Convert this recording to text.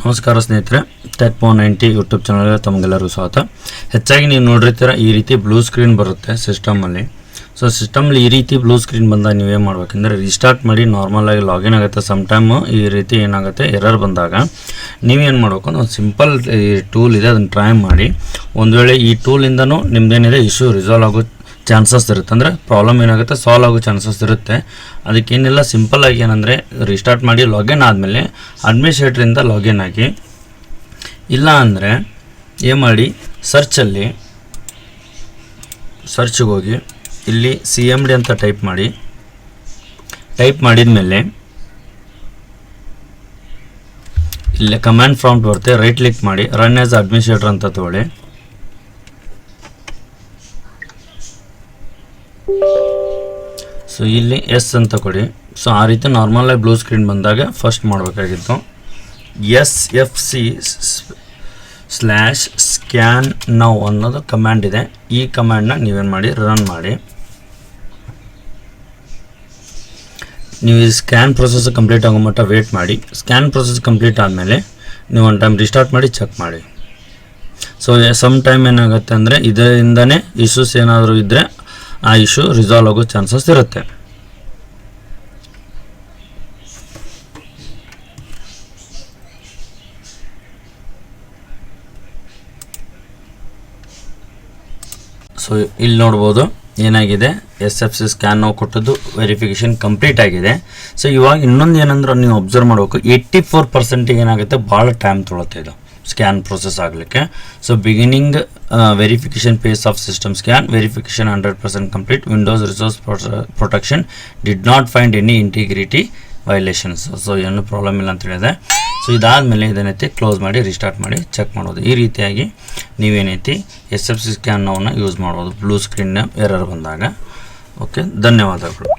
ನಮಸ್ಕಾರ ಸ್ನೇಹಿತರೆ ಟೆಕ್ ಪೋ ನೈಂಟಿ ಯೂಟ್ಯೂಬ್ ಚಾನಲ್ಗೆ ತಮಗೆಲ್ಲರೂ ಸ್ವಾಗತ. ಹೆಚ್ಚಾಗಿ ನೀವು ನೋಡಿರ್ತೀರ ಈ ರೀತಿ ಬ್ಲೂ ಸ್ಕ್ರೀನ್ ಬರುತ್ತೆ ಸಿಸ್ಟಮಲ್ಲಿ ಸೊ ಸಿಸ್ಟಮ್ಲಿ ಈ ರೀತಿ ಬ್ಲೂ ಸ್ಕ್ರೀನ್ ಬಂದಾಗ ನೀವೇನು ಮಾಡ್ಬೇಕಂದ್ರೆ ರಿಸ್ಟಾರ್ಟ್ ಮಾಡಿ ನಾರ್ಮಲಾಗಿ ಲಾಗಿನ್ ಆಗುತ್ತೆ. ಸಮ್ ಟೈಮ್ ಈ ರೀತಿ ಏನಾಗುತ್ತೆ? ಎರರ್ ಬಂದಾಗ. ನೀವೇನು ಮಾಡಬೇಕು? ಅಂದ್ರೆ ಒಂದು ಸಿಂಪಲ್ ಈ ಟೂಲ್ ಇದೆ, ಅದನ್ನು ಟ್ರೈ ಮಾಡಿ. ಒಂದು ವೇಳೆ ಈ ಟೂಲಿಂದನೂ ನಿಮ್ದೇನಿದೆ ಇಶ್ಯೂ ರಿಸಾಲ್ವ್ ಆಗೋ ಚಾನ್ಸಸ್ ಇರುತ್ತೆ. ಅಂದರೆ ಪ್ರಾಬ್ಲಮ್ ಏನಾಗುತ್ತೆ? ಸಾಲ್ವ್ ಆಗೋ ಚಾನ್ಸಸ್ ಇರುತ್ತೆ. ಅದಕ್ಕೇನಿಲ್ಲ ಸಿಂಪಲ್ ಆಗಿ ಏನಂದರೆ ರಿಸ್ಟಾರ್ಟ್ ಮಾಡಿ ಲಾಗಿನ್ ಆದಮೇಲೆ ಅಡ್ಮಿನಿಸ್ಟ್ರೇಟ್ರಿಂದ ಲಾಗಿನ್ ಆಗಿ. ಇಲ್ಲ ಅಂದರೆ ಏನು ಮಾಡಿ? ಸರ್ಚಲ್ಲಿ ಸರ್ಚ್ಗೆ ಹೋಗಿ ಇಲ್ಲಿ ಸಿ ಎಂ ಡಿ ಅಂತ ಟೈಪ್ ಮಾಡಿ. ಟೈಪ್ ಮಾಡಿದ ಮೇಲೆ ಇಲ್ಲಿ ಕಮ್ಯಾಂಡ್ ಪ್ರಾಂಪ್ಟ್ ಬರುತ್ತೆ ರೈಟ್ ಕ್ಲಿಕ್ ಮಾಡಿ ರನ್ ಆಸ್ ಅಡ್ಮಿನಿಸ್ಟ್ರೇಟರ್ ಅಂತ ತಗೊಳ್ಳಿ. ಸೊ ಇಲ್ಲಿ ಎಸ್ ಅಂತ ಕೊಡಿ. ಸೊ ಆ ರೀತಿ ನಾರ್ಮಲಾಗಿ ಬ್ಲೂ ಸ್ಕ್ರೀನ್ ಬಂದಾಗ ಫಸ್ಟ್ ಮಾಡಬೇಕಾಗಿತ್ತು. S F C slash scan now ಅನ್ನೋದು ಕಮ್ಯಾಂಡ್ ಇದೆ. ಈ ಕಮ್ಯಾಂಡ್ನ ನೀವೇನು ಮಾಡಿ ರನ್ ಮಾಡಿ. ನೀವು ಈ ಸ್ಕ್ಯಾನ್ ಪ್ರೊಸೆಸ್ ಕಂಪ್ಲೀಟ್ ಆಗೋ ಮಟ್ಟ ವೇಟ್ ಮಾಡಿ. ಸ್ಕ್ಯಾನ್ ಪ್ರೊಸೆಸ್ ಕಂಪ್ಲೀಟ್ ಆದಮೇಲೆ ನೀವು ಒಂದು ಟೈಮ್ ರಿಸ್ಟಾರ್ಟ್ ಮಾಡಿ ಚೆಕ್ ಮಾಡಿ. ಸೊ ಸಮ್ ಟೈಮ್ ಏನಾಗುತ್ತೆ ಅಂದರೆ ಇದರಿಂದನೇ ಇಶ್ಯೂಸ್ ಏನಾದರೂ ಇದ್ದರೆ ಆ ಇಶ್ಯೂ ರಿಸಾಲ್ವ್ ಆಗೋ ಚಾನ್ಸಸ್ ಇರುತ್ತೆ. ಸೊ ಇಲ್ಲಿ ನೋಡ್ಬೋದು. ಏನಾಗಿದೆ? ಎಸ್ ಎಫ್ ಸಿ ಸ್ಕ್ಯಾನ್ ನಾವು ಕೊಟ್ಟದ್ದು ವೆರಿಫಿಕೇಷನ್ ಕಂಪ್ಲೀಟ್ ಆಗಿದೆ. ಸೊ ಇವಾಗ ಇನ್ನೊಂದು ಏನಂದ್ರೆ ನೀವು ಅಬ್ಸರ್ವ್ ಮಾಡಬೇಕು. ಏಯ್ಟಿ ಫೋರ್ ಪರ್ಸೆಂಟಿಗೆ ಏನಾಗುತ್ತೆ? ಭಾಳ ಟೈಮ್ ತೊಳುತ್ತೆ ಇದು ಸ್ಕ್ಯಾನ್ ಪ್ರೊಸೆಸ್ ಆಗಲಿಕ್ಕೆ. So beginning verification phase of system scan verification hundred percent complete Windows resource protection did not find any integrity violations so ಏನು ಪ್ರಾಬ್ಲಮ್ ಇಲ್ಲ ಅಂತ ಹೇಳಿದೆ. ಸೊ ಇದಾದಮೇಲೆ ಇದನ್ನೈತಿ ಕ್ಲೋಸ್ ಮಾಡಿ ರಿಸ್ಟಾರ್ಟ್ ಮಾಡಿ ಚೆಕ್ ಮಾಡೋದು. ಈ ರೀತಿಯಾಗಿ ನೀವೇನೈತಿ S F C scan use ಮಾಡ್ಬೋದು. ಬ್ಲೂ ಸ್ಕ್ರೀನ್ನ ಎರರ್ ಬಂದಾಗ. ಓಕೆ ಧನ್ಯವಾದಗಳು.